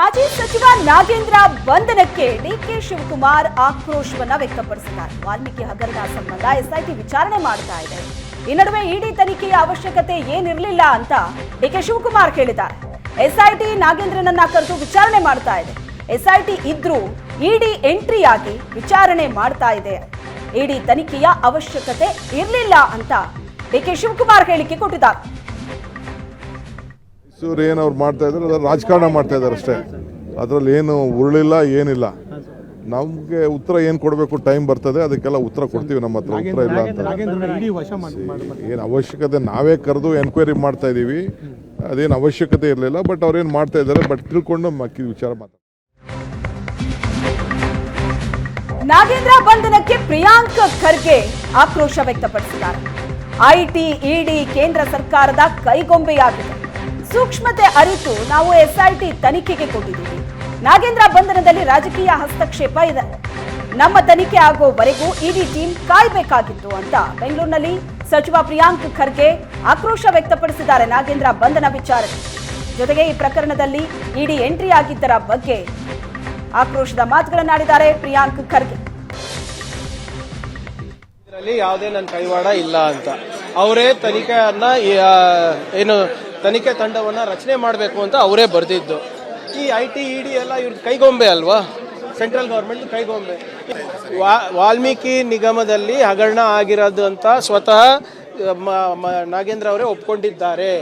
ಮಾಜಿ ಸಚಿವ ನಾಗೇಂದ್ರ ಬಂಧನಕ್ಕೆ ಡಿಕೆ ಶಿವಕುಮಾರ್ ಆಕ್ರೋಶವನ್ನ ವ್ಯಕ್ತಪಡಿಸಿದ್ದಾರೆ. ವಾಲ್ಮೀಕಿ ಹಗರಣ ಸಂಬಂಧ ಎಸ್ಐಟಿ ವಿಚಾರಣೆ ಮಾಡ್ತಾ ಇದೆ. ಈ ನಡುವೆ ಇಡಿ ತನಿಖೆಯ ಅವಶ್ಯಕತೆ ಏನಿರಲಿಲ್ಲ ಅಂತ ಡಿಕೆ ಶಿವಕುಮಾರ್ ಹೇಳಿದ್ದಾರೆ. ಎಸ್ಐಟಿ ನಾಗೇಂದ್ರನನ್ನ ಕರೆದು ವಿಚಾರಣೆ ಮಾಡ್ತಾ ಇದೆ. ಎಸ್ಐಟಿ ಇದ್ರೂ ಇಡಿ ಎಂಟ್ರಿ ಆಗಿ ವಿಚಾರಣೆ ಮಾಡ್ತಾ ಇದೆ. ಇಡಿ ತನಿಖೆಯ ಅವಶ್ಯಕತೆ ಇರಲಿಲ್ಲ ಅಂತ ಡಿಕೆ ಶಿವಕುಮಾರ್ ಹೇಳಿಕೆ ಕೊಟ್ಟಿದ್ದಾರೆ. ಮೈಸೂರು ಏನು ಅವ್ರು ಮಾಡ್ತಾ ಇದ್ದಾರೆ ಅದ್ರ ರಾಜಕಾರಣ ಮಾಡ್ತಾ ಇದ್ದಾರೆ ಅಷ್ಟೇ. ಅದರಲ್ಲಿ ಏನು ಉರುಳಿಲ್ಲ ಏನಿಲ್ಲ. ನಮಗೆ ಉತ್ತರ ಏನು ಕೊಡಬೇಕು ಟೈಮ್ ಬರ್ತದೆ. ಅದಕ್ಕೆಲ್ಲ ಉತ್ತರ ಕೊಡ್ತೀವಿ ನಮ್ಮ ಹತ್ರ ಉತ್ತರ ಇಲ್ಲ ಅಂತ. ನಾಗೇಂದ್ರನ ವಶ ಮಾಡಿ ಮಾಡಿ- ಏನು ಅವಶ್ಯಕತೆ ನಾವೇ ಕರೆದು ಎನ್ಕ್ವೈರಿ ಮಾಡ್ತಾ ಇದ್ದೀವಿ ಅದೇನು ಅವಶ್ಯಕತೆ ಇರಲಿಲ್ಲ ಬಟ್ ಅವ್ರೇನು ಮಾಡ್ತಾ ಇದ್ದಾರೆ ಬಟ್ ತಿಳ್ಕೊಂಡು ಮಕ್ಕಿ ವಿಚಾರ ಮಾತಾಡ್ತಾರೆ ನಾಗೇಂದ್ರ ಬಂಧನಕ್ಕೆ ಪ್ರಿಯಾಂಕ್ ಖರ್ಗೆ ಆಕ್ರೋಶ ವ್ಯಕ್ತಪಡಿಸಿದ್ದಾರೆ. ಐಟಿ ಇಡಿ ಕೇಂದ್ರ ಸರ್ಕಾರದ ಕೈಗೊಂಬೆಯಾಗಿದೆ. ಸೂಕ್ಷ್ಮತೆ ಅರಿತು ನಾವು ಎಸ್ಐಟಿ ತನಿಖೆಗೆ ಕೊಟ್ಟಿದ್ದೀವಿ. ನಾಗೇಂದ್ರ ಬಂಧನದಲ್ಲಿ ರಾಜಕೀಯ ಹಸ್ತಕ್ಷೇಪ ಇದೆ. ನಮ್ಮ ತನಿಖೆ ಆಗುವವರೆಗೂ ಇಡಿ ಟೀಮ್ ಕಾಯ್ಬೇಕಾಗಿತ್ತು ಅಂತ ಬೆಂಗಳೂರಿನಲ್ಲಿ ಸಚಿವ ಪ್ರಿಯಾಂಕ್ ಖರ್ಗೆ ಆಕ್ರೋಶ ವ್ಯಕ್ತಪಡಿಸಿದ್ದಾರೆ ನಾಗೇಂದ್ರ ಬಂಧನ ವಿಚಾರಕ್ಕೆ. ಜೊತೆಗೆ ಈ ಪ್ರಕರಣದಲ್ಲಿ ಇಡಿ ಎಂಟ್ರಿ ಆಗಿದ್ದರ ಬಗ್ಗೆ ಆಕ್ರೋಶದ ಮಾತುಗಳನ್ನಾಡಿದ್ದಾರೆ ಪ್ರಿಯಾಂಕ್ ಖರ್ಗೆ. ಯಾವುದೇ ನನ್ನ ಕೈವಾಡ ಇಲ್ಲ ಅಂತ. ಅವರೇ ತನಿಖೆಯನ್ನ ಏನು ತನಿಖೆ ತಂಡವನ್ನು ರಚನೆ ಮಾಡಬೇಕು ಅಂತ ಅವರೇ ಬರೆದಿದ್ದು. ಈ ಐ ಟಿ ಇ ಡಿ ಎಲ್ಲ ಇವ್ರದ್ದು ಕೈಗೊಂಬೆ ಅಲ್ವಾ? Central government ಕೈಗೊಂಬೆ. ವಾಲ್ಮೀಕಿ ನಿಗಮದಲ್ಲಿ ಹಗರಣ ಆಗಿರೋದು ಅಂತ ಸ್ವತಃ ನಾಗೇಂದ್ರ ಅವರೇ ಒಪ್ಕೊಂಡಿದ್ದಾರೆ.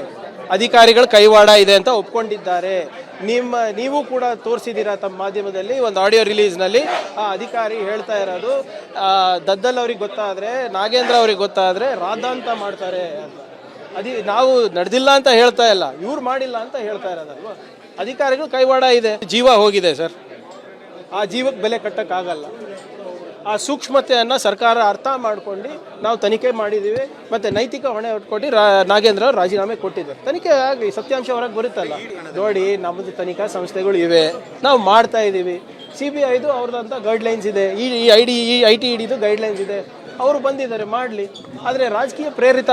ಅಧಿಕಾರಿಗಳ ಕೈವಾಡ ಇದೆ ಅಂತ ಒಪ್ಕೊಂಡಿದ್ದಾರೆ. ನಿಮ್ಮ, ನೀವು ಕೂಡ ತೋರಿಸಿದ್ದೀರಾ ತಮ್ಮ ಮಾಧ್ಯಮದಲ್ಲಿ ಒಂದು ಆಡಿಯೋ ರಿಲೀಸ್ನಲ್ಲಿ? ಆ ಅಧಿಕಾರಿ ಹೇಳ್ತಾ ಇರೋದು ದದ್ದಲ್ ಅವ್ರಿಗೆ ಗೊತ್ತಾದರೆ, ನಾಗೇಂದ್ರ ಅವ್ರಿಗೆ ಗೊತ್ತಾದರೆ ರಾಧಾಂತ ಮಾಡ್ತಾರೆ ಅಂತ. ಅದಿ ನಾವು ನಡೆದಿಲ್ಲ ಅಂತ ಹೇಳ್ತಾ ಇಲ್ಲ. ಇವ್ರು ಮಾಡಿಲ್ಲ ಅಂತ ಹೇಳ್ತಾ ಇರೋದಲ್ವಾ? ಅಧಿಕಾರಿಗಳು ಕೈವಾಡ ಇದೆ. ಜೀವ ಹೋಗಿದೆ ಸರ್. ಆ ಜೀವಕ್ಕೆ ಬೆಲೆ ಕಟ್ಟಕ್ಕಾಗಲ್ಲ. ಆ ಸೂಕ್ಷ್ಮತೆಯನ್ನು ಸರ್ಕಾರ ಅರ್ಥ ಮಾಡ್ಕೊಂಡು ನಾವು ತನಿಖೆ ಮಾಡಿದ್ದೀವಿ ಮತ್ತು ನೈತಿಕ ಹೊಣೆ ಹೊಟ್ಕೊಟ್ಟು ರಾ, ನಾಗೇಂದ್ರ ಅವರು ರಾಜೀನಾಮೆ ಕೊಟ್ಟಿದ್ದಾರೆ. ತನಿಖೆ ಆಗಲಿ, ಸತ್ಯಾಂಶ ಹೊರಗೆ ಬರುತ್ತಲ್ಲ. ನೋಡಿ ನಮ್ಮದು ತನಿಖಾ ಸಂಸ್ಥೆಗಳು ಇವೆ. ನಾವು ಮಾಡ್ತಾ ಇದ್ದೀವಿ ಸಿ ಬಿ ಐದು ಅವ್ರದ್ದಂಥ ಗೈಡ್ಲೈನ್ಸ್ ಇದೆ. ಈ ಐ ಡಿ, ಈ ಐ ಟಿ ಇಡಿದು ಗೈಡ್ಲೈನ್ಸ್ ಇದೆ. ಅವರು ಬಂದಿದ್ದಾರೆ, ಮಾಡಲಿ. ಆದರೆ ರಾಜಕೀಯ ಪ್ರೇರಿತ